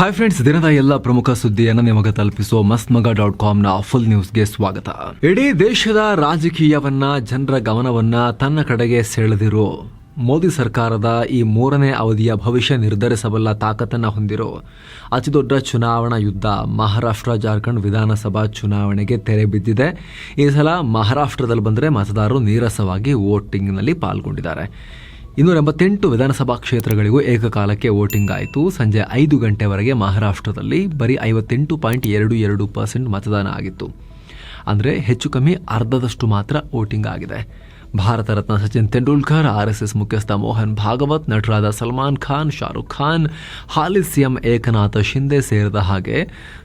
Hi friends ದಿನದ ಎಲ್ಲ ಪ್ರಮುಖ ಸುದ್ದಿಯನ್ನು ನಿಮಗೆ ತಲುಪಿಸುವ ಮಸ್ತ್ ಮಗ ಡಾಟ್ ಕಾಮ್ನ ಫುಲ್ ನ್ಯೂಸ್ಗೆ ಸ್ವಾಗತ. ಇಡೀ ದೇಶದ ರಾಜಕೀಯವನ್ನ, ಜನರ ಗಮನವನ್ನ ತನ್ನ ಕಡೆಗೆ ಸೆಳೆದಿರೋ. ಮೋದಿ ಸರ್ಕಾರದ ಈ ಮೂರನೇ ಅವಧಿಯ ಭವಿಷ್ಯ ನಿರ್ಧರಿಸಬಲ್ಲ ತಾಕತ್ತನ್ನು ಹೊಂದಿರೋ. ಅತಿದೊಡ್ಡ ಚುನಾವಣಾ ಯುದ್ಧ, ಮಹಾರಾಷ್ಟ್ರ ಜಾರ್ಖಂಡ್ ವಿಧಾನಸಭಾ ಚುನಾವಣೆಗೆ ತೆರೆ ಬಿದ್ದಿದೆ. ಈ ಸಲ ಮಹಾರಾಷ್ಟ್ರದಲ್ಲಿ ಬಂದರೆ ಮತದಾರರು ನೀರಸವಾಗಿ ವೋಟಿಂಗ್ನಲ್ಲಿ ಪಾಲ್ಗೊಂಡಿದ್ದಾರೆ. ಇನ್ನೂರ ಎಂಬತ್ತೆಂಟು ವಿಧಾನಸಭಾ ಕ್ಷೇತ್ರಗಳಿಗೂ ಏಕಕಾಲಕ್ಕೆ ವೋಟಿಂಗ್ ಆಯಿತು. ಸಂಜೆ ಐದು ಗಂಟೆವರೆಗೆ ಮಹಾರಾಷ್ಟ್ರದಲ್ಲಿ ಬರೀ ಐವತ್ತೆಂಟು ಪಾಯಿಂಟ್ ಎರಡು ಎರಡು ಪರ್ಸೆಂಟ್ ಮತದಾನ ಆಗಿತ್ತು. ಅಂದರೆ ಹೆಚ್ಚು ಕಮ್ಮಿ ಅರ್ಧದಷ್ಟು ಮಾತ್ರ ವೋಟಿಂಗ್ ಆಗಿದೆ. Bharat Ratna Sachin Tendulkar, R S S ಮುಖ್ಯಸ್ಥ ಮೋಹನ್ ಭಾಗವತ್, ನಟರಾದ ಸಲ್ಮಾನ್ ಖಾನ್, ಶಾರುಖ್ ಖಾನ್, ಹಾಲಿ ಸಿಎಂ ಏಕನಾಥ ಶಿಂದೆ ಸೇರಿದ ಹಾಗೆ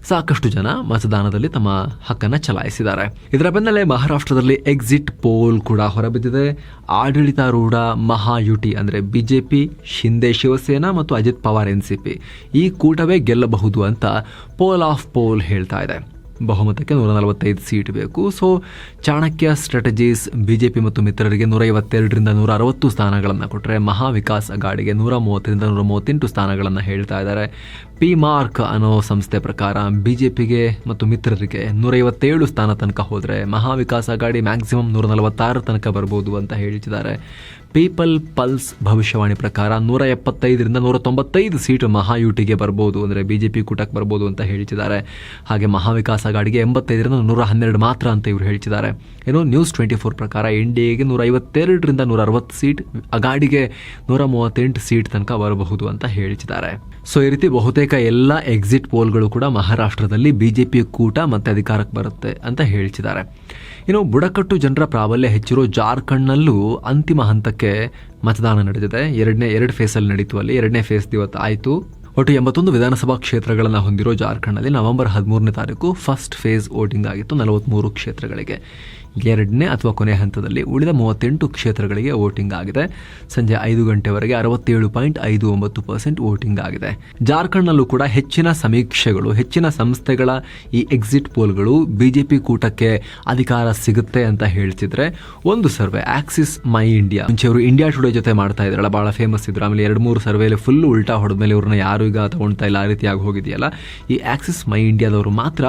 ಸಾಕಷ್ಟು ಜನ ಮತದಾನದಲ್ಲಿ ತಮ್ಮ ಹಕ್ಕನ್ನು ಚಲಾಯಿಸಿದ್ದಾರೆ. ಇದರ ಬೆನ್ನಲ್ಲೇ ಮಹಾರಾಷ್ಟ್ರದಲ್ಲಿ ಎಕ್ಸಿಟ್ ಪೋಲ್ ಕೂಡ ಹೊರಬಿದ್ದಿದೆ. ಆಡಳಿತಾರೂಢ ಮಹಾಯುಟಿ ಅಂದರೆ ಬಿಜೆಪಿ ಶಿಂದೆ ಶಿವಸೇನಾ ಮತ್ತು ಅಜಿತ್ ಪವಾರ್ ಎನ್ಸಿಪಿ ಈ ಕೂಟವೇ ಗೆಲ್ಲಬಹುದು ಅಂತ ಪೋಲ್ ಆಫ್ ಪೋಲ್ ಹೇಳ್ತಾ ಇದೆ. ಬಹುಮತಕ್ಕೆ ನೂರ ನಲವತ್ತೈದು ಸೀಟ್ ಬೇಕು. So Chanakya strategies B J P ಮತ್ತು ಮಿತ್ರರಿಗೆ ನೂರ ಐವತ್ತೆರಡರಿಂದ ನೂರ ಅರವತ್ತು ಸ್ಥಾನಗಳನ್ನು ಕೊಟ್ಟರೆ ಮಹಾವಿಕಾಸ್ ಅಗಾಡಿಗೆ ನೂರ ಮೂವತ್ತರಿಂದ ನೂರ ಮೂವತ್ತೆಂಟು ಸ್ಥಾನಗಳನ್ನು ಹೇಳ್ತಾ ಇದ್ದಾರೆ. ಪಿ ಮಾರ್ಕ್ ಅನ್ನೋ ಸಂಸ್ಥೆ ಪ್ರಕಾರ ಬಿಜೆಪಿಗೆ ಮತ್ತು ಮಿತ್ರರಿಗೆ ನೂರೈವತ್ತೇಳು ಸ್ಥಾನ ತನಕ ಹೋದರೆ ಮಹಾವಿಕಾಸ್ ಅಗಾಡಿ ಮ್ಯಾಕ್ಸಿಮಮ್ ನೂರ ನಲವತ್ತಾರು ತನಕ ಬರ್ಬೋದು ಅಂತ ಹೇಳಿದ್ದಾರೆ. ಪೀಪಲ್ ಪಲ್ಸ್ ಭವಿಷ್ಯವಾಣಿ ಪ್ರಕಾರ ನೂರ ಎಪ್ಪತ್ತೈದರಿಂದ ನೂರ ತೊಂಬತ್ತೈದು ಸೀಟು ಮಹಾಯುಟಿಗೆ ಬರ್ಬೋದು ಅಂದರೆ ಬಿ ಜೆ ಪಿ ಕೂಟಕ್ಕೆ ಬರ್ಬೋದು ಅಂತ ಹೇಳಿದ್ದಾರೆ. ಹಾಗೆ ಮಹಾವಿಕಾಸ್ ಅಗಾಡಿಗೆ ಎಂಬತ್ತೈದರಿಂದ ನೂರ ಹನ್ನೆರಡು ಮಾತ್ರ ಅಂತ ಇವರು ಹೇಳಿದ್ದಾರೆ ಏನು ನ್ಯೂಸ್ ಟ್ವೆಂಟಿ ಫೋರ್ ಪ್ರಕಾರ ಎನ್ ಡಿ ಎಗೆ ನೂರ ಐವತ್ತೆರಡರಿಂದ ನೂರ ಅರವತ್ತು ಸೀಟ್ ಅಗಾಡಿಗೆ ನೂರ ಮೂವತ್ತೆಂಟು ಸೀಟ್ ತನಕ ಬರಬಹುದು ಅಂತ ಹೇಳಿದ್ದಾರೆ. ಸೊ ಈ ರೀತಿ ಬಹುತೇಕ ಎಲ್ಲ ಎಕ್ಸಿಟ್ ಪೋಲ್ಗಳು ಕೂಡ ಮಹಾರಾಷ್ಟ್ರದಲ್ಲಿ ಬಿ ಜೆ ಪಿ ಕೂಟ ಮತ್ತೆ ಅಧಿಕಾರಕ್ಕೆ ಬರುತ್ತೆ ಅಂತ ಹೇಳ್ತಿದ್ದಾರೆ. ಇನ್ನು ಬುಡಕಟ್ಟು ಜನರ ಪ್ರಾಬಲ್ಯ ಹೆಚ್ಚಿರೋ ಜಾರ್ಖಂಡ್ನಲ್ಲೂ ಅಂತಿಮ ಹಂತಕ್ಕೆ ಮತದಾನ ನಡೆದಿದೆ. ಎರಡನೇ, ಎರಡು ಫೇಸಲ್ಲಿ ನಡೀತು ಅಲ್ಲಿ. ಎರಡನೇ ಫೇಸ್ ಇವತ್ತು ಆಯಿತು. ಒಟ್ಟು ಎಂಬತ್ತೊಂದು ವಿಧಾನಸಭಾ ಕ್ಷೇತ್ರಗಳನ್ನು ಹೊಂದಿರೋ ಜಾರ್ಖಂಡ್ನಲ್ಲಿ ನವೆಂಬರ್ ಹದಿಮೂರನೇ ತಾರೀಕು ಫಸ್ಟ್ ಫೇಸ್ ವೋಟಿಂಗ್ ಆಗಿತ್ತು ನಲವತ್ತ್ಮೂರು ಕ್ಷೇತ್ರಗಳಿಗೆ. ಎರಡನೇ ಅಥವಾ ಕೊನೆಯ ಹಂತದಲ್ಲಿ ಉಳಿದ ಮೂವತ್ತೆಂಟು ಕ್ಷೇತ್ರಗಳಿಗೆ ವೋಟಿಂಗ್ ಆಗಿದೆ. ಸಂಜೆ ಐದು ಗಂಟೆವರೆಗೆ ಅರವತ್ತೇಳು ಪಾಯಿಂಟ್ ಐದು ಒಂಬತ್ತು ಪರ್ಸೆಂಟ್ ವೋಟಿಂಗ್ ಆಗಿದೆ. ಜಾರ್ಖಂಡ್ನಲ್ಲೂ ಕೂಡ ಹೆಚ್ಚಿನ ಸಮೀಕ್ಷೆಗಳು, ಹೆಚ್ಚಿನ ಸಂಸ್ಥೆಗಳ ಈ ಎಕ್ಸಿಟ್ ಪೋಲ್ಗಳು ಬಿಜೆಪಿ ಕೂಟಕ್ಕೆ ಅಧಿಕಾರ ಸಿಗುತ್ತೆ ಅಂತ ಹೇಳ್ತಿದ್ರೆ, ಒಂದು ಸರ್ವೆ ಆಕ್ಸಿಸ್ ಮೈ ಇಂಡಿಯಾ ಮುಂಚೆ ಅವರು ಇಂಡಿಯಾ ಟುಡೇ ಜೊತೆ ಮಾಡ್ತಾ ಇದ್ರಲ್ಲ ಬಹಳ ಫೇಮಸ್ ಇದ್ರು. ಆಮೇಲೆ ಎರಡು ಮೂರು ಸರ್ವೆಯಲ್ಲಿ ಫುಲ್ ಉಲ್ಟಾ ಹೊಡೆದ್ಮೇಲೆ ಇವ್ರನ್ನ ಯಾರು ಈಗ ತಗೊಳ್ತಾ ಇಲ್ಲ, ಆ ರೀತಿಯಾಗಿ ಹೋಗಿದೆಯಲ್ಲ. ಈ ಆಕ್ಸಿಸ್ ಮೈ ಇಂಡಿಯಾದವರು ಮಾತ್ರ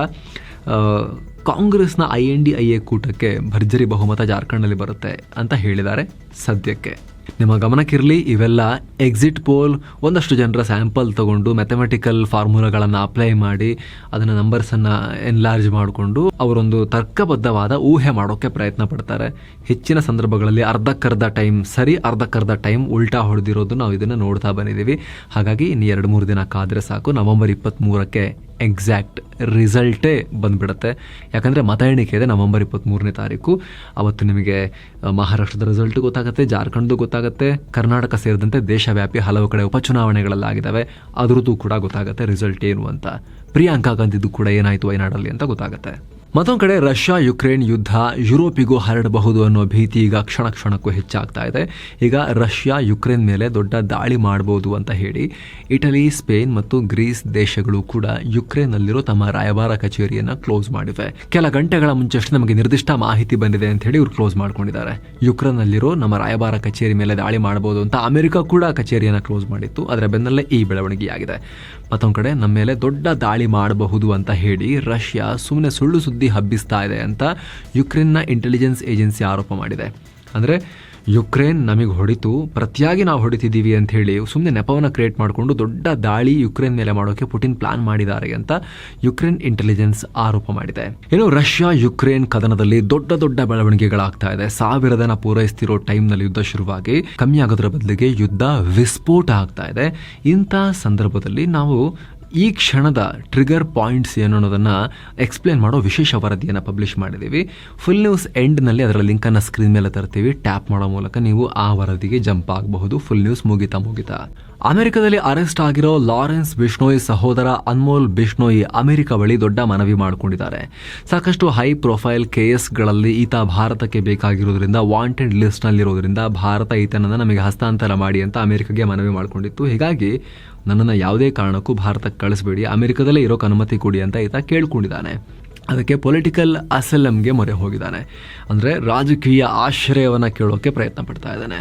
ಕಾಂಗ್ರೆಸ್ನ I N D I A ಕೂಟಕ್ಕೆ ಭರ್ಜರಿ ಬಹುಮತ ಜಾರ್ಖಂಡ್ನಲ್ಲಿ ಬರುತ್ತೆ ಅಂತ ಹೇಳಿದ್ದಾರೆ ಸದ್ಯಕ್ಕೆ. ನಿಮ್ಮ ಗಮನಕ್ಕಿರಲಿ, ಇವೆಲ್ಲ ಎಕ್ಸಿಟ್ ಪೋಲ್ ಒಂದಷ್ಟು ಜನರ ಸ್ಯಾಂಪಲ್ ತಗೊಂಡು ಮ್ಯಾಥಮೆಟಿಕಲ್ ಫಾರ್ಮುಲಾಗಳನ್ನು ಅಪ್ಲೈ ಮಾಡಿ, ಅದನ್ನು ನಂಬರ್ಸನ್ನು ಎನ್ಲಾರ್ಜ್ ಮಾಡಿಕೊಂಡು ಅವರೊಂದು ತರ್ಕಬದ್ಧವಾದ ಊಹೆ ಮಾಡೋಕ್ಕೆ ಪ್ರಯತ್ನ ಪಡ್ತಾರೆ. ಹೆಚ್ಚಿನ ಸಂದರ್ಭಗಳಲ್ಲಿ ಅರ್ಧಕ್ಕರ್ಧ ಟೈಮ್ ಸರಿ, ಅರ್ಧಕ್ಕರ್ಧ ಟೈಮ್ ಉಲ್ಟಾ ಹೊಡೆದಿರೋದು ನಾವು ಇದನ್ನು ನೋಡ್ತಾ ಬಂದಿದ್ದೀವಿ. ಹಾಗಾಗಿ ಇನ್ನು ಎರಡು ಮೂರು ದಿನ ಕಾದರೆ ಸಾಕು. ನವೆಂಬರ್ ಇಪ್ಪತ್ತ್ಮೂರಕ್ಕೆ ಎಕ್ಸಾಕ್ಟ್ ರಿಸಲ್ಟೇ ಬಂದ್ಬಿಡುತ್ತೆ. ಯಾಕಂದರೆ ಮತ ಎಣಿಕೆ ಇದೆ ನವೆಂಬರ್ ಇಪ್ಪತ್ತ್ಮೂರನೇ ತಾರೀಕು. ಅವತ್ತು ನಿಮಗೆ ಮಹಾರಾಷ್ಟ್ರದ ರಿಸಲ್ಟ್ ಗೊತ್ತಾಗುತ್ತೆ, ಜಾರ್ಖಂಡ್ದು ಗೊತ್ತಾಗುತ್ತೆ, ಕರ್ನಾಟಕ ಸೇರಿದಂತೆ ದೇಶವ್ಯಾಪಿ ಹಲವು ಕಡೆ ಉಪಚುನಾವಣೆಗಳಲ್ಲಾಗಿದ್ದಾವೆ ಅದರದ್ದು ಕೂಡ ಗೊತ್ತಾಗುತ್ತೆ ರಿಸಲ್ಟ್ ಏನು ಅಂತ. ಪ್ರಿಯಾಂಕಾ ಗಾಂಧಿದು ಕೂಡ ಏನಾಯಿತು ವಯನಾಡಲ್ಲಿ ಅಂತ ಗೊತ್ತಾಗುತ್ತೆ. ಮತ್ತೊಂದು ಕಡೆ ರಷ್ಯಾ ಯುಕ್ರೇನ್ ಯುದ್ಧ ಯುರೋಪಿಗೂ ಹರಡಬಹುದು ಅನ್ನೋ ಭೀತಿ ಈಗ ಕ್ಷಣ ಕ್ಷಣಕ್ಕೂ ಹೆಚ್ಚಾಗ್ತಾ ಇದೆ. ಈಗ ರಷ್ಯಾ ಯುಕ್ರೇನ್ ಮೇಲೆ ದೊಡ್ಡ ದಾಳಿ ಮಾಡಬಹುದು ಅಂತ ಹೇಳಿ ಇಟಲಿ, ಸ್ಪೇನ್ ಮತ್ತು ಗ್ರೀಸ್ ದೇಶಗಳು ಕೂಡ ಯುಕ್ರೇನ್ನಲ್ಲಿರೋ ತಮ್ಮ ರಾಯಭಾರ ಕಚೇರಿಯನ್ನು ಕ್ಲೋಸ್ ಮಾಡಿವೆ. ಕೆಲ ಗಂಟೆಗಳ ಮುಂಚೆಷ್ಟೇ ನಮಗೆ ನಿರ್ದಿಷ್ಟ ಮಾಹಿತಿ ಬಂದಿದೆ ಅಂತ ಹೇಳಿ ಇವರು ಕ್ಲೋಸ್ ಮಾಡ್ಕೊಂಡಿದ್ದಾರೆ. ಯುಕ್ರೇನ್ನಲ್ಲಿರೋ ನಮ್ಮ ರಾಯಭಾರ ಕಚೇರಿ ಮೇಲೆ ದಾಳಿ ಮಾಡಬಹುದು ಅಂತ ಅಮೆರಿಕ ಕೂಡ ಕಚೇರಿಯನ್ನು ಕ್ಲೋಸ್ ಮಾಡಿತ್ತು. ಅದರ ಬೆನ್ನಲ್ಲೇ ಈ ಬೆಳವಣಿಗೆಯಾಗಿದೆ. ಮತ್ತೊಂದು ಕಡೆ, ನಮ್ಮ ಮೇಲೆ ದೊಡ್ಡ ದಾಳಿ ಮಾಡಬಹುದು ಅಂತ ಹೇಳಿ ರಷ್ಯಾ ಸುಮ್ಮನೆ ಸುಳ್ಳು ಸುದ್ದಿ ಹಬ್ಬಿಸ್ತಾ ಇದೆ ಅಂತ ಯುಕ್ರೇನ್ನ ಇಂಟೆಲಿಜೆನ್ಸ್ ಏಜೆನ್ಸಿ ಆರೋಪ ಮಾಡಿದೆ. ಅಂದರೆ ಯುಕ್ರೇನ್ ನಮಗೆ ಹೊಡಿತು, ಪ್ರತಿಯಾಗಿ ನಾವು ಹೊಡಿತಿದ್ದೀವಿ ಅಂತ ಹೇಳಿ ಸುಮ್ಮನೆ ನೆಪವನ್ನು ಕ್ರಿಯೇಟ್ ಮಾಡಿಕೊಂಡು ದೊಡ್ಡ ದಾಳಿ ಯುಕ್ರೇನ್ ಮೇಲೆ ಮಾಡೋಕೆ ಪುಟಿನ್ ಪ್ಲಾನ್ ಮಾಡಿದ್ದಾರೆ ಅಂತ ಯುಕ್ರೇನ್ ಇಂಟೆಲಿಜೆನ್ಸ್ ಆರೋಪ ಮಾಡಿದೆ. ಇನ್ನು ರಷ್ಯಾ ಯುಕ್ರೇನ್ ಕದನದಲ್ಲಿ ದೊಡ್ಡ ದೊಡ್ಡ ಬೆಳವಣಿಗೆಗಳಾಗ್ತಾ ಇದೆ. ಸಾವಿರದನ ಪೂರೈಸ್ತಿರೋ ಟೈಮ್ನಲ್ಲಿ ಯುದ್ಧ ಶುರುವಾಗಿ, ಕಮ್ಮಿ ಆಗೋದ್ರ ಬದಲಿಗೆ ಯುದ್ಧ ವಿಸ್ಫೋಟ ಆಗ್ತಾ ಇದೆ. ಇಂಥ ಸಂದರ್ಭದಲ್ಲಿ ನಾವು ಈ ಕ್ಷಣದ ಟ್ರಿಗರ್ ಪಾಯಿಂಟ್ಸ್ ಏನು ಅನ್ನೋದನ್ನು ಎಕ್ಸ್ಪ್ಲೇನ್ ಮಾಡೋ ವಿಶೇಷ ವರದಿಯನ್ನು ಪಬ್ಲಿಷ್ ಮಾಡಿದ್ದೀವಿ. ಫುಲ್ ನ್ಯೂಸ್ ಎಂಡ್ನಲ್ಲಿ ಅದರ ಲಿಂಕನ್ನು ಸ್ಕ್ರೀನ್ ಮೇಲೆ ತರ್ತೀವಿ. ಟ್ಯಾಪ್ ಮಾಡೋ ಮೂಲಕ ನೀವು ಆ ವರದಿಗೆ ಜಂಪ್ ಆಗಬಹುದು. ಫುಲ್ ನ್ಯೂಸ್ ಮುಗಿತಾ ಮುಗಿತಾ. ಅಮೆರಿಕದಲ್ಲಿ ಅರೆಸ್ಟ್ ಆಗಿರೋ ಲಾರೆನ್ಸ್ ಬಿಷ್ಣೋಯಿ ಸಹೋದರ ಅನ್ಮೋಲ್ ಬಿಷ್ಣೋಯಿ ಅಮೆರಿಕ ಬಳಿ ದೊಡ್ಡ ಮನವಿ ಮಾಡಿಕೊಂಡಿದ್ದಾರೆ. ಸಾಕಷ್ಟು ಹೈ ಪ್ರೊಫೈಲ್ ಕೇಸ್ಗಳಲ್ಲಿ ಈತ ಭಾರತಕ್ಕೆ ಬೇಕಾಗಿರೋದ್ರಿಂದ ವಾಂಟೆಡ್ ಲಿಸ್ಟ್ನಲ್ಲಿರೋದ್ರಿಂದ ಭಾರತ ಈತನನ್ನು ನಮಗೆ ಹಸ್ತಾಂತರ ಮಾಡಿ ಅಂತ ಅಮೆರಿಕಗೆ ಮನವಿ ಮಾಡಿಕೊಂಡಿತ್ತು. ಹೀಗಾಗಿ ನನ್ನನ್ನು ಯಾವುದೇ ಕಾರಣಕ್ಕೂ ಭಾರತಕ್ಕೆ ಕಳಿಸ್ಬೇಡಿ, ಅಮೆರಿಕದಲ್ಲೇ ಇರೋಕೆ ಅನುಮತಿ ಕೊಡಿ ಅಂತ ಈತ ಕೇಳ್ಕೊಂಡಿದ್ದಾನೆ. ಅದಕ್ಕೆ ಪೊಲಿಟಿಕಲ್ ಅಸೆಲಮ್ಗೆ ಮೊರೆ ಹೋಗಿದ್ದಾನೆ. ಅಂದರೆ ರಾಜಕೀಯ ಆಶ್ರಯವನ್ನು ಕೇಳೋಕ್ಕೆ ಪ್ರಯತ್ನ ಪಡ್ತಾ ಇದ್ದಾನೆ.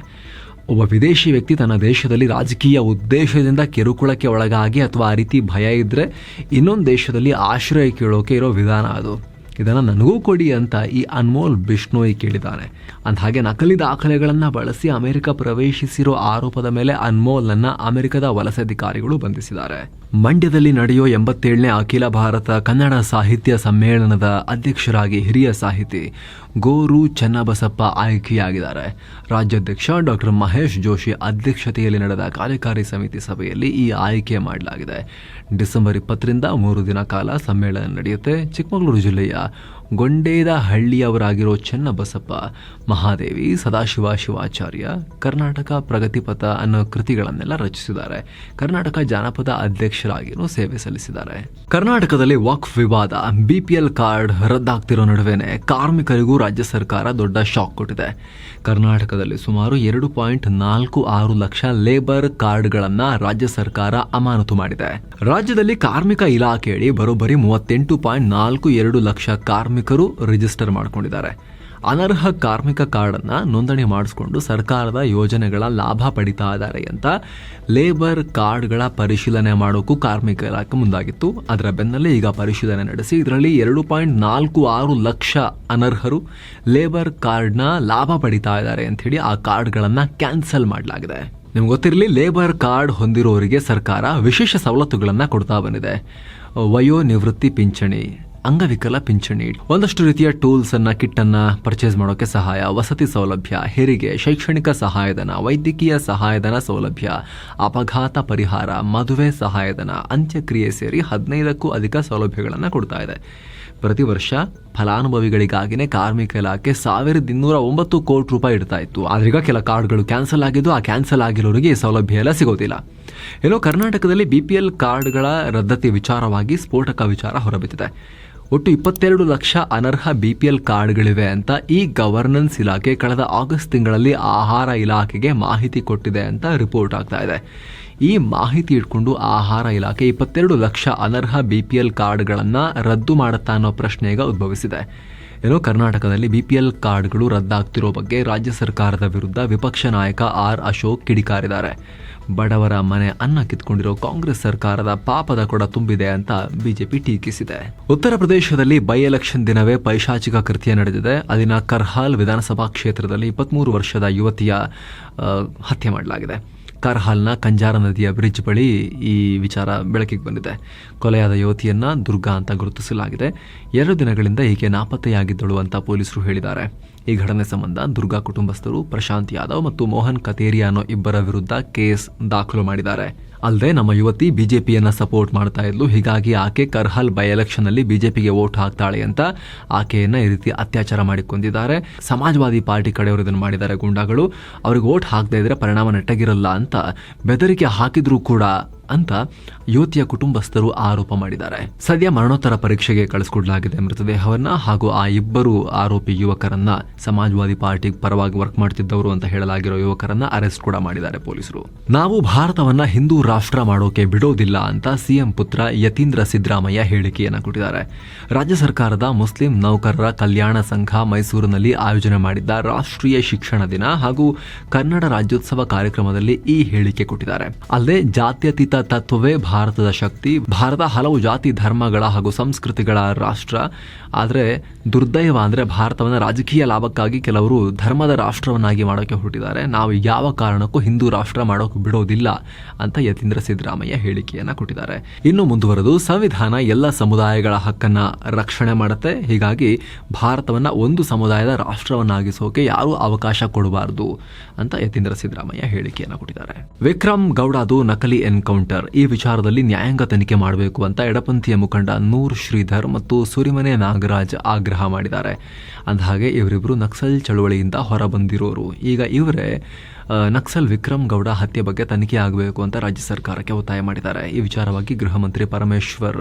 ಒಬ್ಬ ವಿದೇಶಿ ವ್ಯಕ್ತಿ ತನ್ನ ದೇಶದಲ್ಲಿ ರಾಜಕೀಯ ಉದ್ದೇಶದಿಂದ ಕಿರುಕುಳಕ್ಕೆ ಒಳಗಾಗಿ ಅಥವಾ ಆ ರೀತಿ ಭಯ ಇದ್ದರೆ ಇನ್ನೊಂದು ದೇಶದಲ್ಲಿ ಆಶ್ರಯ ಕೇಳೋಕೆ ಇರೋ ವಿಧಾನ ಅದು. ಇದನ್ನು ನನಗೂ ಕೊಡಿ ಅಂತ ಈ ಅನ್ಮೋಲ್ ಬಿಷ್ಣೋಯ್ ಕೇಳಿದ್ದಾನೆ ಹಾಗೆ ನಕಲಿ ದಾಖಲೆಗಳನ್ನು ಬಳಸಿ ಅಮೆರಿಕ ಪ್ರವೇಶಿಸಿರೋ ಆರೋಪದ ಮೇಲೆ ಅನ್ಮೋಲ್ನನ್ನು ಅಮೆರಿಕದ ವಲಸೆ ಅಧಿಕಾರಿಗಳು ಬಂಧಿಸಿದ್ದಾರೆ. ಮಂಡ್ಯದಲ್ಲಿ ನಡೆಯೋ ಎಂಬತ್ತೇಳನೇ ಅಖಿಲ ಭಾರತ ಕನ್ನಡ ಸಾಹಿತ್ಯ ಸಮ್ಮೇಳನದ ಅಧ್ಯಕ್ಷರಾಗಿ ಹಿರಿಯ ಸಾಹಿತಿ ಗೋರು ಚನ್ನಬಸಪ್ಪ ಆಯ್ಕೆಯಾಗಿದ್ದಾರೆ. ರಾಜ್ಯಾಧ್ಯಕ್ಷ ಡಾಕ್ಟರ್ ಮಹೇಶ್ ಜೋಶಿ ಅಧ್ಯಕ್ಷತೆಯಲ್ಲಿ ನಡೆದ ಕಾರ್ಯಕಾರಿ ಸಮಿತಿ ಸಭೆಯಲ್ಲಿ ಈ ಆಯ್ಕೆ ಮಾಡಲಾಗಿದೆ. ಡಿಸೆಂಬರ್ ಇಪ್ಪತ್ತರಿಂದ ಮೂರು ದಿನ ಕಾಲ ಸಮ್ಮೇಳನ ನಡೆಯುತ್ತೆ. ಚಿಕ್ಕಮಗಳೂರು ಜಿಲ್ಲೆಯ ಗೊಂಡೇದ ಹಳ್ಳಿಯವರಾಗಿರೋ ಚೆನ್ನಬಸಪ್ಪ, ಮಹಾದೇವಿ, ಸದಾಶಿವ ಶಿವಾಚಾರ್ಯ, ಕರ್ನಾಟಕ ಪ್ರಗತಿಪಥ ಅನ್ನೋ ಕೃತಿಗಳನ್ನೆಲ್ಲ ರಚಿಸಿದ್ದಾರೆ. ಕರ್ನಾಟಕ ಜಾನಪದ ಅಧ್ಯಕ್ಷರಾಗಿಯೂ ಸೇವೆ ಸಲ್ಲಿಸಿದ್ದಾರೆ. ಕರ್ನಾಟಕದಲ್ಲಿ ವಕ್ಫ್ ವಿವಾದ, ಬಿಪಿಎಲ್ ಕಾರ್ಡ್ ರದ್ದಾಗ್ತಿರೋ ನಡುವೆನೆ ಕಾರ್ಮಿಕರಿಗೂ ರಾಜ್ಯ ಸರ್ಕಾರ ದೊಡ್ಡ ಶಾಕ್ ಕೊಟ್ಟಿದೆ. ಕರ್ನಾಟಕದಲ್ಲಿ ಸುಮಾರು ಎರಡು ಪಾಯಿಂಟ್ ನಾಲ್ಕು ಆರು ಲಕ್ಷ ಲೇಬರ್ ಕಾರ್ಡ್ಗಳನ್ನ ರಾಜ್ಯ ಸರ್ಕಾರ ಅಮಾನತು ಮಾಡಿದೆ. ರಾಜ್ಯದಲ್ಲಿ ಕಾರ್ಮಿಕ ಇಲಾಖೆಯಡಿ ಬರೋಬ್ಬರಿ ಮೂವತ್ತೆಂಟು ಪಾಯಿಂಟ್ ನಾಲ್ಕು ಎರಡು ಲಕ್ಷ ಕಾರ್ಮಿಕರು ರಿಜಿಸ್ಟರ್ ಮಾಡಿಕೊಂಡಿದ್ದಾರೆ. ಅನರ್ಹ ಕಾರ್ಮಿಕ ಕಾರ್ಡನ್ನು ನೋಂದಣಿ ಮಾಡಿಸ್ಕೊಂಡು ಸರ್ಕಾರದ ಯೋಜನೆಗಳ ಲಾಭ ಪಡಿತಾ ಇದ್ದಾರೆ ಅಂತ ಲೇಬರ್ ಕಾರ್ಡ್ಗಳ ಪರಿಶೀಲನೆ ಮಾಡೋಕ್ಕೂ ಕಾರ್ಮಿಕ ಇಲಾಖೆ ಮುಂದಾಗಿತ್ತು. ಅದರ ಬೆನ್ನಲ್ಲೇ ಈಗ ಪರಿಶೀಲನೆ ನಡೆಸಿ ಇದರಲ್ಲಿ ಎರಡು ಪಾಯಿಂಟ್ ನಾಲ್ಕು ಆರು ಲಕ್ಷ ಅನರ್ಹರು ಲೇಬರ್ ಕಾರ್ಡ್ನ ಲಾಭ ಪಡಿತಾ ಇದ್ದಾರೆ ಅಂತ ಹೇಳಿ ಆ ಕಾರ್ಡ್ಗಳನ್ನು ಕ್ಯಾನ್ಸಲ್ ಮಾಡಲಾಗಿದೆ. ನಿಮ್ಗೆ ಗೊತ್ತಿರಲಿ, ಲೇಬರ್ ಕಾರ್ಡ್ ಹೊಂದಿರೋರಿಗೆ ಸರ್ಕಾರ ವಿಶೇಷ ಸವಲತ್ತುಗಳನ್ನು ಕೊಡ್ತಾ ಬಂದಿದೆ. ವಯೋ ನಿವೃತ್ತಿ ಪಿಂಚಣಿ. ಅಂಗವಿಕಲ ಪಿಂಚಣಿ. ಒಂದಷ್ಟು ರೀತಿಯ ಟೂಲ್ಸ್ ಅನ್ನ, ಕಿಟ್ ಅನ್ನ ಪರ್ಚೇಸ್ ಮಾಡೋಕೆ ಸಹಾಯ, ವಸತಿ ಸೌಲಭ್ಯ, ಹೆರಿಗೆ, ಶೈಕ್ಷಣಿಕ ಸಹಾಯಧನ, ವೈದ್ಯಕೀಯ ಸಹಾಯಧನ ಸೌಲಭ್ಯ, ಅಪಘಾತ ಪರಿಹಾರ, ಮದುವೆ ಸಹಾಯಧನ, ಅಂತ್ಯಕ್ರಿಯೆ ಸೇರಿ ಹದಿನೈದಕ್ಕೂ ಅಧಿಕ ಸೌಲಭ್ಯಗಳನ್ನು ಕೊಡ್ತಾ ಇದೆ. ಪ್ರತಿ ವರ್ಷ ಫಲಾನುಭವಿಗಳಿಗಾಗಿನೇ ಕಾರ್ಮಿಕ ಇಲಾಖೆ ಸಾವಿರದ ಇನ್ನೂರ ಒಂಬತ್ತು ಕೋಟಿ ರೂಪಾಯಿ ಇಡ್ತಾ ಇತ್ತು. ಆದ್ರೀಗ ಕೆಲ ಕಾರ್ಡ್ಗಳು ಕ್ಯಾನ್ಸಲ್ ಆಗಿದ್ದು, ಆ ಕ್ಯಾನ್ಸಲ್ ಆಗಿರೋರಿಗೆ ಈ ಸೌಲಭ್ಯ ಎಲ್ಲ ಸಿಗೋದಿಲ್ಲ. ಏನೋ ಕರ್ನಾಟಕದಲ್ಲಿ ಬಿ ಪಿ ಎಲ್ ಕಾರ್ಡ್ಗಳ ರದ್ದತಿ ವಿಚಾರವಾಗಿ ಸ್ಫೋಟಕ ವಿಚಾರ ಹೊರಬಿದ್ದಿದೆ. ಒಟ್ಟು ಇಪ್ಪತ್ತೆರಡು ಲಕ್ಷ ಅನರ್ಹ ಬಿಪಿಎಲ್ ಕಾರ್ಡ್ಗಳಿವೆ ಅಂತ ಈ ಗವರ್ನೆನ್ಸ್ ಇಲಾಖೆ ಕಳೆದ ಆಗಸ್ಟ್ ತಿಂಗಳಲ್ಲಿ ಆಹಾರ ಇಲಾಖೆಗೆ ಮಾಹಿತಿ ಕೊಟ್ಟಿದೆ ಅಂತ ರಿಪೋರ್ಟ್ ಆಗ್ತಾ ಇದೆ. ಈ ಮಾಹಿತಿ ಇಟ್ಕೊಂಡು ಆಹಾರ ಇಲಾಖೆ ಇಪ್ಪತ್ತೆರಡು ಲಕ್ಷ ಅನರ್ಹ ಬಿಪಿಎಲ್ ಕಾರ್ಡ್ಗಳನ್ನು ರದ್ದು ಮಾಡುತ್ತಾ ಅನ್ನೋ ಪ್ರಶ್ನೆ ಈಗ ಉದ್ಭವಿಸಿದೆ. ಏನೋ ಕರ್ನಾಟಕದಲ್ಲಿ ಬಿ ಪಿ ಎಲ್ ಕಾರ್ಡ್ಗಳು ರದ್ದಾಗ್ತಿರೋ ಬಗ್ಗೆ ರಾಜ್ಯ ಸರ್ಕಾರದ ವಿರುದ್ಧ ವಿಪಕ್ಷ ನಾಯಕ ಆರ್ ಅಶೋಕ್ ಕಿಡಿಕಾರಿದ್ದಾರೆ. ಬಡವರ ಮನೆ ಅನ್ನ ಕಿತ್ಕೊಂಡಿರೋ ಕಾಂಗ್ರೆಸ್ ಸರ್ಕಾರದ ಪಾಪದ ಕೊಡ ತುಂಬಿದೆ ಅಂತ ಬಿಜೆಪಿ ಟೀಕಿಸಿದೆ. ಉತ್ತರ ಪ್ರದೇಶದಲ್ಲಿ ಬೈ ಎಲೆಕ್ಷನ್ ದಿನವೇ ಪೈಶಾಚಿಕ ಕೃತ್ಯ ನಡೆದಿದೆ. ಅದಿನ ಕರ್ಹಾಲ್ ವಿಧಾನಸಭಾ ಕ್ಷೇತ್ರದಲ್ಲಿ ಇಪ್ಪತ್ಮೂರು ವರ್ಷದ ಯುವತಿಯ ಹತ್ಯೆ ಮಾಡಲಾಗಿದೆ. ಕಾರ್ಹಾಲ್ನ ಕಂಜಾರ ನದಿಯ ಬ್ರಿಡ್ಜ್ ಬಳಿ ಈ ವಿಚಾರ ಬೆಳಕಿಗೆ ಬಂದಿದೆ. ಕೊಲೆಯಾದ ಯುವತಿಯನ್ನು ದುರ್ಗಾ ಅಂತ ಗುರುತಿಸಲಾಗಿದೆ. ಎರಡು ದಿನಗಳಿಂದ ಈಕೆ ನಾಪತ್ತೆಯಾಗಿದ್ದಳು ಅಂತ ಪೊಲೀಸರು ಹೇಳಿದ್ದಾರೆ. ಈ ಘಟನೆ ಸಂಬಂಧ ದುರ್ಗಾ ಕುಟುಂಬಸ್ಥರು ಪ್ರಶಾಂತ್ ಯಾದವ್ ಮತ್ತು ಮೋಹನ್ ಕತೇರಿಯಾ ಅನ್ನೋ ಇಬ್ಬರ ವಿರುದ್ಧ ಕೇಸ್ ದಾಖಲು ಮಾಡಿದ್ದಾರೆ. ಅಲ್ಲದೆ ನಮ್ಮ ಯುವತಿ ಬಿಜೆಪಿಯನ್ನ ಸಪೋರ್ಟ್ ಮಾಡ್ತಾ ಇದ್ಲು. ಹೀಗಾಗಿ ಆಕೆ ಕರ್ಹಲ್ ಬೈ ಎಲೆಕ್ಷನ್ ಅಲ್ಲಿ ಬಿಜೆಪಿಗೆ ವೋಟ್ ಹಾಕ್ತಾಳೆ ಅಂತ ಆಕೆಯನ್ನ ಈ ರೀತಿ ಅತ್ಯಾಚಾರ ಮಾಡಿಕೊಂಡಿದ್ದಾರೆ. ಸಮಾಜವಾದಿ ಪಾರ್ಟಿ ಕಡೆಯವರು ಇದನ್ನು ಮಾಡಿದ್ದಾರೆ ಗುಂಡಾಗಳು. ಅವ್ರಿಗೆ ವೋಟ್ ಹಾಕದೇ ಇದ್ರೆ ಪರಿಣಾಮ ನೆಟ್ಟಗಿರಲ್ಲ ಅಂತ ಬೆದರಿಕೆ ಹಾಕಿದ್ರೂ ಕೂಡ ಅಂತ ಯುವತಿಯ ಕುಟುಂಬಸ್ಥರು ಆರೋಪ ಮಾಡಿದ್ದಾರೆ. ಸದ್ಯ ಮರಣೋತ್ತರ ಪರೀಕ್ಷೆಗೆ ಕಳಿಸ್ಕೊಡ್ಲಾಗಿದೆ ಮೃತದೇಹವನ್ನ ಹಾಗೂ ಆ ಇಬ್ಬರು ಆರೋಪಿ ಯುವಕರನ್ನ ಸಮಾಜವಾದಿ ಪಾರ್ಟಿ ಪರವಾಗಿ ವರ್ಕ್ ಮಾಡ್ತಿದ್ದವರು ಅಂತ ಹೇಳಲಾಗಿರೋ ಯುವಕರನ್ನ ಅರೆಸ್ಟ್ ಕೂಡ ಮಾಡಿದ್ದಾರೆ ಪೊಲೀಸರು. ನಾವು ಭಾರತವನ್ನ ಹಿಂದೂ ರಾಷ್ಟ್ರ ಮಾಡೋಕೆ ಬಿಡೋದಿಲ್ಲ ಅಂತ ಸಿಎಂ ಪುತ್ರ ಯತೀಂದ್ರ ಸಿದ್ದರಾಮಯ್ಯ ಹೇಳಿಕೆಯನ್ನ ಕೊಟ್ಟಿದ್ದಾರೆ. ರಾಜ್ಯ ಸರ್ಕಾರದ ಮುಸ್ಲಿಂ ನೌಕರರ ಕಲ್ಯಾಣ ಸಂಘ ಮೈಸೂರಿನಲ್ಲಿ ಆಯೋಜನೆ ಮಾಡಿದ್ದ ರಾಷ್ಟ್ರೀಯ ಶಿಕ್ಷಣ ದಿನ ಹಾಗೂ ಕನ್ನಡ ರಾಜ್ಯೋತ್ಸವ ಕಾರ್ಯಕ್ರಮದಲ್ಲಿ ಈ ಹೇಳಿಕೆ ಕೊಟ್ಟಿದ್ದಾರೆ. ಅಲ್ಲದೆ ಜಾತ್ಯತೀತ ತತ್ವವೇ ಭಾರತದ ಶಕ್ತಿ. ಭಾರತ ಹಲವು ಜಾತಿ, ಧರ್ಮಗಳ ಹಾಗೂ ಸಂಸ್ಕೃತಿಗಳ ರಾಷ್ಟ್ರ. ಆದರೆ ದುರ್ದೈವ ಅಂದ್ರೆ ಭಾರತವನ್ನು ರಾಜಕೀಯ ಲಾಭಕ್ಕಾಗಿ ಕೆಲವರು ಧರ್ಮದ ರಾಷ್ಟ್ರವನ್ನಾಗಿ ಮಾಡೋಕೆ ಹೊರಟಿದ್ದಾರೆ. ನಾವು ಯಾವ ಕಾರಣಕ್ಕೂ ಹಿಂದೂ ರಾಷ್ಟ್ರ ಮಾಡೋಕೆ ಬಿಡೋದಿಲ್ಲ ಅಂತ ಯತೀಂದ್ರ ಸಿದ್ದರಾಮಯ್ಯ ಹೇಳಿಕೆಯನ್ನ ಕೊಟ್ಟಿದ್ದಾರೆ. ಇನ್ನು ಮುಂದುವರೆದು ಸಂವಿಧಾನ ಎಲ್ಲ ಸಮುದಾಯಗಳ ಹಕ್ಕನ್ನ ರಕ್ಷಣೆ ಮಾಡುತ್ತೆ. ಹೀಗಾಗಿ ಭಾರತವನ್ನ ಒಂದು ಸಮುದಾಯದ ರಾಷ್ಟ್ರವನ್ನಾಗಿಸೋಕೆ ಯಾರೂ ಅವಕಾಶ ಕೊಡಬಾರದು ಅಂತ ಯತೀಂದ್ರ ಸಿದ್ದರಾಮಯ್ಯ ಹೇಳಿಕೆಯನ್ನ ಕೊಟ್ಟಿದ್ದಾರೆ. ವಿಕ್ರಮ್ ಗೌಡ ಅದು ನಕಲಿ ಎನ್ಕೌಂಟರ್. ಈ ವಿಚಾರದಲ್ಲಿ ನ್ಯಾಯಾಂಗ ತನಿಖೆ ಮಾಡಬೇಕು ಅಂತ ಎಡಪಂಥೀಯ ಮುಖಂಡ ನೂರ್ ಶ್ರೀಧರ್ ಮತ್ತು ಸುರಿಮನೆ ನಾಗರಾಜ್ ಆಗ್ರಹ ಮಾಡಿದ್ದಾರೆ. ಅಂದಹಾಗೆ ಇವರಿಬ್ಬರು ನಕ್ಸಲ್ ಚಳುವಳಿಯಿಂದ ಹೊರಬಂದಿರೋರು. ಈಗ ಇವರೇ ನಕ್ಸಲ್ ವಿಕ್ರಮ್ ಗೌಡ ಹತ್ಯೆ ಬಗ್ಗೆ ತನಿಖೆ ಆಗಬೇಕು ಅಂತ ರಾಜ್ಯ ಸರ್ಕಾರಕ್ಕೆ ಒತ್ತಾಯ ಮಾಡಿದ್ದಾರೆ. ಈ ವಿಚಾರವಾಗಿ ಗೃಹ ಮಂತ್ರಿ ಪರಮೇಶ್ವರ್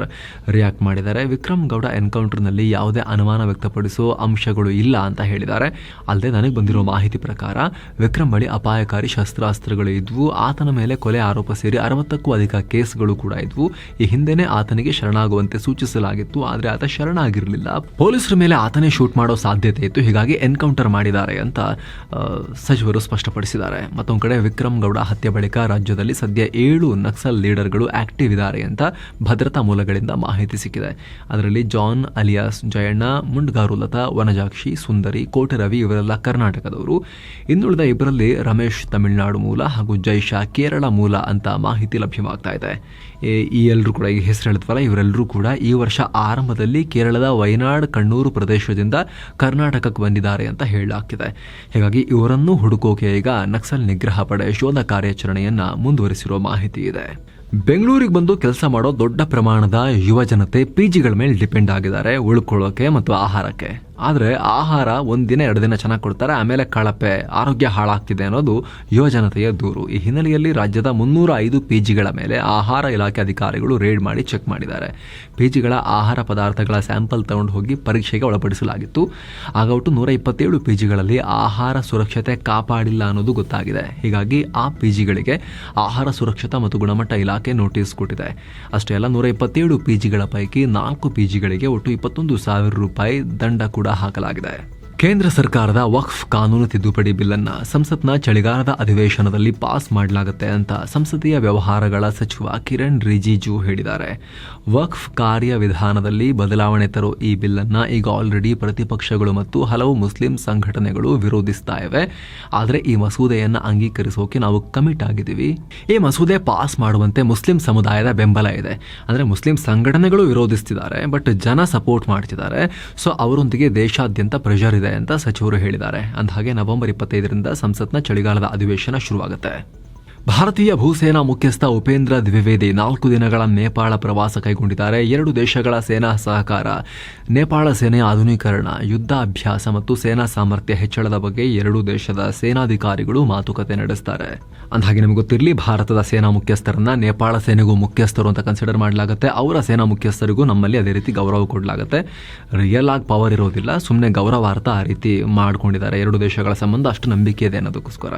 ರಿಯಾಕ್ಟ್ ಮಾಡಿದ್ದಾರೆ. ವಿಕ್ರಮ್ ಗೌಡ ಎನ್ಕೌಂಟರ್ನಲ್ಲಿ ಯಾವುದೇ ಅನುಮಾನ ವ್ಯಕ್ತಪಡಿಸೋ ಅಂಶಗಳು ಇಲ್ಲ ಅಂತ ಹೇಳಿದ್ದಾರೆ. ಅಲ್ಲದೆ ನನಗೆ ಬಂದಿರೋ ಮಾಹಿತಿ ಪ್ರಕಾರ, ವಿಕ್ರಮ್ ಬಳಿ ಅಪಾಯಕಾರಿ ಶಸ್ತ್ರಾಸ್ತ್ರಗಳು ಇದ್ವು. ಆತನ ಮೇಲೆ ಕೊಲೆ ಆರೋಪ ಸೇರಿ ಅರವತ್ತಕ್ಕೂ ಅಧಿಕ ಕೇಸ್ಗಳು ಕೂಡ ಇದ್ವು. ಈ ಹಿಂದೆನೇ ಆತನಿಗೆ ಶರಣಾಗುವಂತೆ ಸೂಚಿಸಲಾಗಿತ್ತು. ಆದರೆ ಆತ ಶರಣಾಗಿರಲಿಲ್ಲ. ಪೊಲೀಸರ ಮೇಲೆ ಆತನೇ ಶೂಟ್ ಮಾಡೋ ಸಾಧ್ಯತೆ ಇತ್ತು. ಹೀಗಾಗಿ ಎನ್ಕೌಂಟರ್ ಮಾಡಿದ್ದಾರೆ ಅಂತ ಸಚಿವರು ಸ್ಪಷ್ಟಪಡಿಸಿದ್ದಾರೆ. ಮತ್ತೊಂದು ಕಡೆ ವಿಕ್ರಮ್ ಗೌಡ ಹತ್ಯೆ ಬಳಿಕ ರಾಜ್ಯದಲ್ಲಿ ಸದ್ಯ ಏಳು ನಕ್ಸಲ್ ಲೀಡರ್ಗಳು ಆಕ್ಟಿವ್ ಇದ್ದಾರೆ ಅಂತ ಭದ್ರತಾ ಮೂಲಗಳಿಂದ ಮಾಹಿತಿ ಸಿಕ್ಕಿದೆ. ಅದರಲ್ಲಿ ಜಾನ್ ಅಲಿಯಾಸ್, ಜಯಣ್ಣ, ಮುಂಡ್ಗಾರು ಲತಾ, ವನಜಾಕ್ಷಿ, ಸುಂದರಿ ಕೋಟೆರವಿ ಇವರೆಲ್ಲ ಕರ್ನಾಟಕದವರು. ಇನ್ನುಳಿದ ಇಬ್ಬರಲ್ಲಿ ರಮೇಶ್ ತಮಿಳುನಾಡು ಮೂಲ ಹಾಗೂ ಜೈಶಾ ಕೇರಳ ಮೂಲ ಅಂತ ಮಾಹಿತಿ ಲಭ್ಯವಾಗ್ತಾ ಇದೆ ಈ- ಎಲ್ಲರೂ ಕೂಡ ಈ ಹೆಸರು ಹೇಳಿದ್ವಲ್ಲ ಇವರೆಲ್ಲರೂ ಕೂಡ ಈ ವರ್ಷ ಆರಂಭದಲ್ಲಿ ಕೇರಳದ ವಯನಾಡ್ ಕಣ್ಣೂರು ಪ್ರದೇಶದಿಂದ ಕರ್ನಾಟಕಕ್ಕೆ ಬಂದಿದ್ದಾರೆ ಅಂತ ಹೇಳಲಾಗ್ತಿದೆ. ಹೀಗಾಗಿ ಇವರನ್ನು ಹುಡುಕೋಕೆ ಈಗ ನಕ್ಸಲ್ ನಿಗ್ರಹ ಪಡೆ ಶೋಧ ಕಾರ್ಯಾಚರಣೆಯನ್ನು ಮುಂದುವರಿಸಿರುವ ಮಾಹಿತಿ ಇದೆ. ಬೆಂಗಳೂರಿಗೆ ಬಂದು ಕೆಲಸ ಮಾಡೋ ದೊಡ್ಡ ಪ್ರಮಾಣದ ಯುವ ಜನತೆ ಪಿ ಜಿಗಳ ಮೇಲೆ ಡಿಪೆಂಡ್ ಆಗಿದ್ದಾರೆ, ಉಳ್ಕೊಳ್ಳೋಕೆ ಮತ್ತು ಆಹಾರಕ್ಕೆ. ಆದರೆ ಆಹಾರ ಒಂದಿನ ಎರಡು ದಿನ ಚೆನ್ನಾಗಿ ಕೊಡ್ತಾರೆ, ಆಮೇಲೆ ಕಳಪೆ, ಆರೋಗ್ಯ ಹಾಳಾಗ್ತಿದೆ ಅನ್ನೋದು ಯುವಜನತೆಯ ದೂರು. ಈ ಹಿನ್ನೆಲೆಯಲ್ಲಿ ರಾಜ್ಯದ ಮುನ್ನೂರ ಐದು ಪಿ ಜಿಗಳ ಮೇಲೆ ಆಹಾರ ಇಲಾಖೆ ಅಧಿಕಾರಿಗಳು ರೇಡ್ ಮಾಡಿ ಚೆಕ್ ಮಾಡಿದ್ದಾರೆ. ಪಿ ಜಿಗಳ ಆಹಾರ ಪದಾರ್ಥಗಳ ಸ್ಯಾಂಪಲ್ ತಗೊಂಡು ಹೋಗಿ ಪರೀಕ್ಷೆಗೆ ಒಳಪಡಿಸಲಾಗಿತ್ತು. ಆಗ ಒಟ್ಟು ನೂರ ಇಪ್ಪತ್ತೇಳು ಪಿ ಆಹಾರ ಸುರಕ್ಷತೆ ಕಾಪಾಡಿಲ್ಲ ಅನ್ನೋದು ಗೊತ್ತಾಗಿದೆ. ಹೀಗಾಗಿ ಆ ಪಿ ಜಿಗಳಿಗೆ ಆಹಾರ ಸುರಕ್ಷತಾ ಮತ್ತು ಗುಣಮಟ್ಟ ಇಲಾಖೆ ನೋಟಿಸ್ ಕೊಟ್ಟಿದೆ. ಅಷ್ಟೇ ಅಲ್ಲ, ನೂರ ಇಪ್ಪತ್ತೇಳು ಪಿ ಜಿಗಳ ಪೈಕಿ ನಾಲ್ಕು ಪಿ ಜಿಗಳಿಗೆ ಒಟ್ಟು ಇಪ್ಪತ್ತೊಂದು ಸಾವಿರ ರೂಪಾಯಿ ದಂಡ ಹಾಕಲಾಗಿದೆ ಕೇಂದ್ರ ಸರ್ಕಾರದ ವಕ್ಫ್ ಕಾನೂನು ತಿದ್ದುಪಡಿ ಬಿಲ್ಲನ್ನು ಸಂಸತ್ನ ಚಳಿಗಾಲದ ಅಧಿವೇಶನದಲ್ಲಿ ಪಾಸ್ ಮಾಡಲಾಗುತ್ತೆ ಅಂತ ಸಂಸದೀಯ ವ್ಯವಹಾರಗಳ ಸಚಿವ ಕಿರಣ್ ರಿಜಿಜು ಹೇಳಿದ್ದಾರೆ. ವಕ್ಫ್ ಕಾರ್ಯವಿಧಾನದಲ್ಲಿ ಬದಲಾವಣೆ ತರೋ ಈ ಬಿಲ್ಲನ್ನು ಈಗ ಆಲ್ರೆಡಿ ಪ್ರತಿಪಕ್ಷಗಳು ಮತ್ತು ಹಲವು ಮುಸ್ಲಿಂ ಸಂಘಟನೆಗಳು ವಿರೋಧಿಸ್ತಾ ಇವೆ. ಆದರೆ ಈ ಮಸೂದೆಯನ್ನು ಅಂಗೀಕರಿಸೋಕೆ ನಾವು ಕಮಿಟ್ ಆಗಿದ್ದೀವಿ. ಈ ಮಸೂದೆ ಪಾಸ್ ಮಾಡುವಂತೆ ಮುಸ್ಲಿಂ ಸಮುದಾಯದ ಬೆಂಬಲ ಇದೆ. ಅಂದರೆ ಮುಸ್ಲಿಂ ಸಂಘಟನೆಗಳು ವಿರೋಧಿಸ್ತಿದ್ದಾರೆ ಬಟ್ ಜನ ಸಪೋರ್ಟ್ ಮಾಡ್ತಿದ್ದಾರೆ. ಸೊ ಅವರೊಂದಿಗೆ ದೇಶಾದ್ಯಂತ ಪ್ರೆಷರ್ ಇದೆ. ಅಂತ ಸಚಿವರು ಹೇಳಿದ್ದಾರೆ. ಅಂದಹಾಗೆ ನವೆಂಬರ್ ಇಪ್ಪತ್ತೈದರಿಂದ ಸಂಸತ್ನ ಚಳಿಗಾಲದ ಅಧಿವೇಶನ ಶುರುವಾಗುತ್ತೆ. ಭಾರತೀಯ ಭೂಸೇನಾ ಮುಖ್ಯಸ್ಥ ಉಪೇಂದ್ರ ದ್ವಿವೇದಿ ನಾಲ್ಕು ದಿನಗಳ ನೇಪಾಳ ಪ್ರವಾಸ ಕೈಗೊಂಡಿದ್ದಾರೆ. ಎರಡು ದೇಶಗಳ ಸೇನಾ ಸಹಕಾರ, ನೇಪಾಳ ಸೇನೆಯ ಆಧುನೀಕರಣ, ಯುದ್ಧ ಅಭ್ಯಾಸ ಮತ್ತು ಸೇನಾ ಸಾಮರ್ಥ್ಯ ಹೆಚ್ಚಳದ ಬಗ್ಗೆ ಎರಡೂ ದೇಶದ ಸೇನಾಧಿಕಾರಿಗಳು ಮಾತುಕತೆ ನಡೆಸ್ತಾರೆ. ಅಂದಹಾಗೆ ನಿಮಗೆ ಗೊತ್ತಿರಲಿ, ಭಾರತದ ಸೇನಾ ಮುಖ್ಯಸ್ಥರನ್ನ ನೇಪಾಳ ಸೇನೆಗೂ ಮುಖ್ಯಸ್ಥರು ಅಂತ ಕನ್ಸಿಡರ್ ಮಾಡಲಾಗುತ್ತೆ. ಅವರ ಸೇನಾ ಮುಖ್ಯಸ್ಥರಿಗೂ ನಮ್ಮಲ್ಲಿ ಅದೇ ರೀತಿ ಗೌರವ ಕೊಡಲಾಗುತ್ತೆ. ರಿಯಲ್ ಆಗಿ ಪವರ್ ಇರೋದಿಲ್ಲ ಸುಮ್ಮನೆ ಗೌರವಾರ್ಥ ಆ ರೀತಿ ಮಾಡ್ಕೊಂಡಿದ್ದಾರೆ. ಎರಡು ದೇಶಗಳ ಸಂಬಂಧ ಅಷ್ಟು ನಂಬಿಕೆ ಇದೆ ಅನ್ನೋದಕ್ಕೋಸ್ಕರ.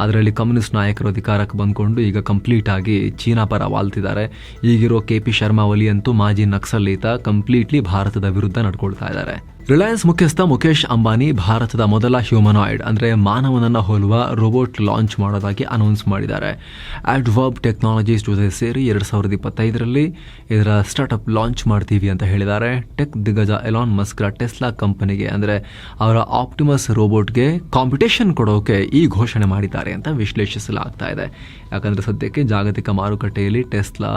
ಅದರಲ್ಲಿ ಕಮ್ಯುನಿಸ್ಟ್ ನಾಯಕರು ಬಂದ್ಕೊಂಡು ಈಗ ಕಂಪ್ಲೀಟ್ ಆಗಿ ಚೀನಾ ಪರ ವಾಲ್ತಿದ್ದಾರೆ. ಈಗಿರೋ ಕೆ ಪಿ ಶರ್ಮಾ ಒಲಿ ಅಂತೂ ಮಾಜಿ ನಕ್ಸಲೀತ ಕಂಪ್ಲೀಟ್ಲಿ ಭಾರತದ ವಿರುದ್ಧ ನಡ್ಕೊಳ್ತಾ ಇದ್ದಾರೆ. ರಿಲಯನ್ಸ್ ಮುಖ್ಯಸ್ಥ ಮುಖೇಶ್ ಅಂಬಾನಿ ಭಾರತದ ಮೊದಲ ಹ್ಯೂಮನಾಯ್ಡ್, ಅಂದರೆ ಮಾನವನನ್ನು ಹೋಲುವ ರೋಬೋಟ್ ಲಾಂಚ್ ಮಾಡೋದಾಗಿ ಅನೌನ್ಸ್ ಮಾಡಿದ್ದಾರೆ. ಅಡ್ವರ್ಬ್ ಟೆಕ್ನಾಲಜೀಸ್ ಜೊತೆ ಸೇರಿ ಎರಡು ಸಾವಿರದ ಇಪ್ಪತ್ತೈದರಲ್ಲಿ ಇದರ ಸ್ಟಾರ್ಟ್ಅಪ್ ಲಾಂಚ್ ಮಾಡ್ತೀವಿ ಅಂತ ಹೇಳಿದ್ದಾರೆ. ಟೆಕ್ ದಿಗ್ಗಜ ಎಲಾನ್ ಮಸ್ಕ್ರ ಟೆಸ್ಲಾ ಕಂಪನಿಗೆ ಅಂದರೆ ಅವರ ಆಪ್ಟಿಮಸ್ ರೋಬೋಟ್ಗೆ ಕಾಂಪಿಟೇಷನ್ ಕೊಡೋಕೆ ಈ ಘೋಷಣೆ ಮಾಡಿದ್ದಾರೆ ಅಂತ ವಿಶ್ಲೇಷಿಸಲಾಗ್ತಾ ಇದೆ. ಯಾಕಂದರೆ ಸದ್ಯಕ್ಕೆ ಜಾಗತಿಕ ಮಾರುಕಟ್ಟೆಯಲ್ಲಿ ಟೆಸ್ಲಾ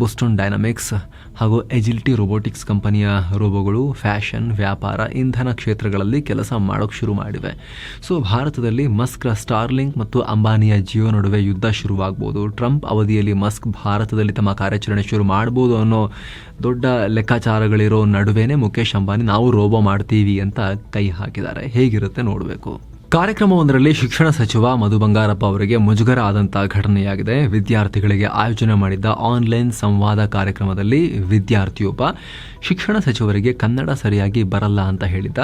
ಬುಸ್ಟನ್ ಡೈನಮಿಕ್ಸ್ ಹಾಗೂ ಎಜಿಲಿಟಿ ರೋಬೋಟಿಕ್ಸ್ ಕಂಪನಿಯ ರೋಬೋಗಳು ಫ್ಯಾಷನ್ ವ್ಯಾಪಾರ ಇಂಧನ ಕ್ಷೇತ್ರಗಳಲ್ಲಿ ಕೆಲಸ ಮಾಡೋಕೆ ಶುರು ಮಾಡಿವೆ. ಸೊ ಭಾರತದಲ್ಲಿ ಮಸ್ಕ್ರ ಸ್ಟಾರ್ಲಿಂಕ್ ಮತ್ತು ಅಂಬಾನಿಯ ಜಿಯೋ ನಡುವೆ ಯುದ್ಧ ಶುರುವಾಗ್ಬೋದು. ಟ್ರಂಪ್ ಅವಧಿಯಲ್ಲಿ ಮಸ್ಕ್ ಭಾರತದಲ್ಲಿ ತಮ್ಮ ಕಾರ್ಯಾಚರಣೆ ಶುರು ಮಾಡ್ಬೋದು ಅನ್ನೋ ದೊಡ್ಡ ಲೆಕ್ಕಾಚಾರಗಳಿರೋ ನಡುವೆನೇ ಮುಖೇಶ್ ಅಂಬಾನಿ, ನಾವು ರೋಬೋ ಮಾಡ್ತೀವಿ ಅಂತ ಕೈ ಹಾಕಿದ್ದಾರೆ. ಹೇಗಿರುತ್ತೆ ನೋಡಬೇಕು. ಕಾರ್ಯಕ್ರಮವೊಂದರಲ್ಲಿ ಶಿಕ್ಷಣ ಸಚಿವ ಮಧು ಬಂಗಾರಪ್ಪ ಅವರಿಗೆ ಮುಜುಗರ ಆದಂತಹ ಘಟನೆಯಾಗಿದೆ. ವಿದ್ಯಾರ್ಥಿಗಳಿಗೆ ಆಯೋಜನೆ ಮಾಡಿದ್ದ ಆನ್ಲೈನ್ ಸಂವಾದ ಕಾರ್ಯಕ್ರಮದಲ್ಲಿ ವಿದ್ಯಾರ್ಥಿಯೊಬ್ಬ ಶಿಕ್ಷಣ ಸಚಿವರಿಗೆ ಕನ್ನಡ ಸರಿಯಾಗಿ ಬರಲ್ಲ ಅಂತ ಹೇಳಿದ್ದ.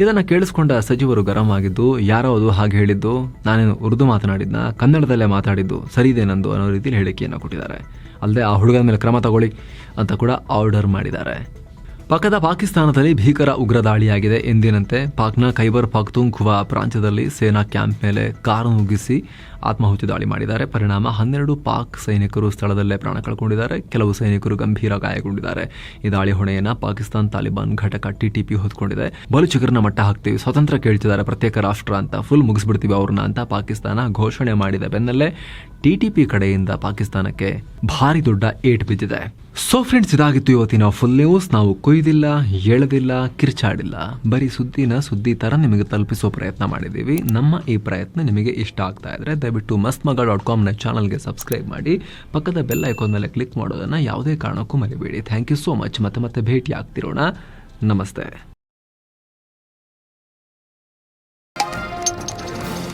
ಇದನ್ನು ಕೇಳಿಸ್ಕೊಂಡ ಸಚಿವರು ಗರಂ ಆಗಿದ್ದು ಯಾರೋ ಅದು ಹಾಗೆ ಹೇಳಿದ್ದು, ನಾನೇನು ಉರ್ದು ಮಾತನಾಡಿದ್ನ? ಕನ್ನಡದಲ್ಲೇ ಮಾತಾಡಿದ್ದು, ಸರಿಯಿದೆ ನಂದು ಅನ್ನೋ ರೀತಿಯಲ್ಲಿ ಹೇಳಿಕೆಯನ್ನು ಕೊಟ್ಟಿದ್ದಾರೆ. ಅಲ್ಲದೆ ಆ ಹುಡುಗನ ಮೇಲೆ ಕ್ರಮ ತಗೊಳ್ಳಿ ಅಂತ ಕೂಡ ಆರ್ಡರ್ ಮಾಡಿದ್ದಾರೆ. ಪಕ್ಕದ ಪಾಕಿಸ್ತಾನದಲ್ಲಿ ಭೀಕರ ಉಗ್ರ ದಾಳಿಯಾಗಿದೆ. ಎಂದಿನಂತೆ ಪಾಕ್ನ ಖೈಬರ್ ಖುವಾ ಪ್ರಾಂತ್ಯದಲ್ಲಿ ಸೇನಾ ಕ್ಯಾಂಪ್ ಮೇಲೆ ಕಾರು ನುಗ್ಗಿಸಿ ಆತ್ಮಾಹುತಿ ದಾಳಿ ಮಾಡಿದ್ದಾರೆ. ಪರಿಣಾಮ ಹನ್ನೆರಡು ಪಾಕ್ ಸೈನಿಕರು ಸ್ಥಳದಲ್ಲೇ ಪ್ರಾಣ ಕಳ್ಕೊಂಡಿದ್ದಾರೆ. ಕೆಲವು ಸೈನಿಕರು ಗಂಭೀರ ಗಾಯಗೊಂಡಿದ್ದಾರೆ. ಈ ದಾಳಿ ಹೊಣೆಯನ್ನು ಪಾಕಿಸ್ತಾನ್ ತಾಲಿಬಾನ್ ಘಟಕ ಟಿಟಿಪಿ ಹೊತ್ಕೊಂಡಿದೆ. ಬಲುಚಿಗರನ್ನ ಮಟ್ಟ ಹಾಕ್ತೀವಿ. ಸ್ವತಂತ್ರ ಕೇಳ್ತಿದ್ದಾರೆ ಪ್ರತ್ಯೇಕ ರಾಷ್ಟ್ರ ಅಂತ. ಫುಲ್ ಮುಗಿಸ್ಬಿಡ್ತೀವಿ ಅವ್ರನ್ನ ಅಂತ ಪಾಕಿಸ್ತಾನ ಘೋಷಣೆ ಮಾಡಿದ. ಬೆನ್ನಲ್ಲೇ ಟಿಟಿಪಿ ಕಡೆಯಿಂದ ಪಾಕಿಸ್ತಾನಕ್ಕೆ ಭಾರಿ ದೊಡ್ಡ ಏಟ್ ಬಿದ್ದಿದೆ. ಸೊ ಫ್ರೆಂಡ್ಸ್ ಇದಾಗಿತ್ತು ಇವತ್ತಿನ ಫುಲ್ ನ್ಯೂಸ್ ನಾವು ಕೊಯ್ದಿಲ್ಲ, ಎಳೆದಿಲ್ಲ, ಕಿರ್ಚಾಡಿಲ್ಲ. ಬರೀ ಸುದ್ದಿನ ಸುದ್ದಿ ತರ ನಿಮಗೆ ತಲುಪಿಸೋ ಪ್ರಯತ್ನ ಮಾಡಿದ್ದೀವಿ. ನಮ್ಮ ಈ ಪ್ರಯತ್ನ ನಿಮಗೆ ಇಷ್ಟ ಆಗ್ತಾ ಇದ್ರೆ ದಯವಿಟ್ಟು ಮಸ್ತ್ ಮಗ ಡಾಟ್ ಕಾಮ್ನ ಚಾನಲ್ಗೆ ಸಬ್ಸ್ಕ್ರೈಬ್ ಮಾಡಿ. ಪಕ್ಕದ ಬೆಲ್ ಐಕಾನ್ ಮೇಲೆ ಕ್ಲಿಕ್ ಮಾಡೋದನ್ನ ಯಾವುದೇ ಕಾರಣಕ್ಕೂ ಮರಿಬೇಡಿ. ಥ್ಯಾಂಕ್ ಯು ಸೋ ಮಚ್ ಮತ್ತೆ ಮತ್ತೆ ಭೇಟಿ ಆಗ್ತಿರೋಣ ನಮಸ್ತೆ.